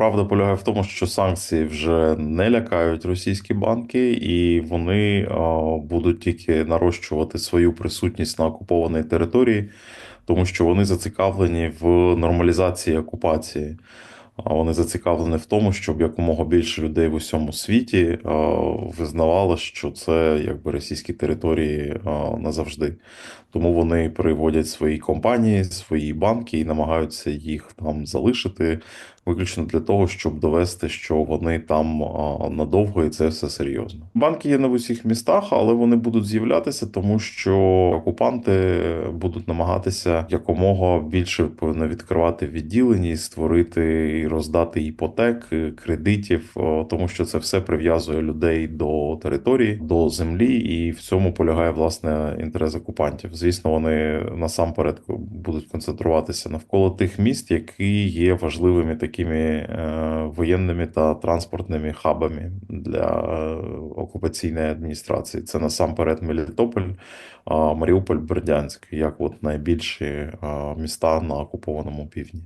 правда полягає в тому, що санкції вже не лякають російські банки, і вони будуть тільки нарощувати свою присутність на окупованій території, тому що вони зацікавлені в нормалізації окупації. Вони зацікавлені в тому, щоб якомога більше людей в усьому світі визнавало, що це якби російські території назавжди. Тому вони приводять свої компанії, свої банки і намагаються їх там залишити виключно для того, щоб довести, що вони там надовго і це все серйозно. Банки є не в усіх містах, але вони будуть з'являтися, тому що окупанти будуть намагатися якомога більше відкривати відділення і створити і роздати іпотек, кредитів, тому що це все прив'язує людей до території, до землі, і в цьому полягає власне інтерес окупантів. Звісно, вони насамперед будуть концентруватися навколо тих міст, які є важливими такими е, воєнними та транспортними хабами для е, окупаційної адміністрації. Це насамперед Мелітополь, е, Маріуполь, Бердянськ, як от найбільші міста на окупованому півдні.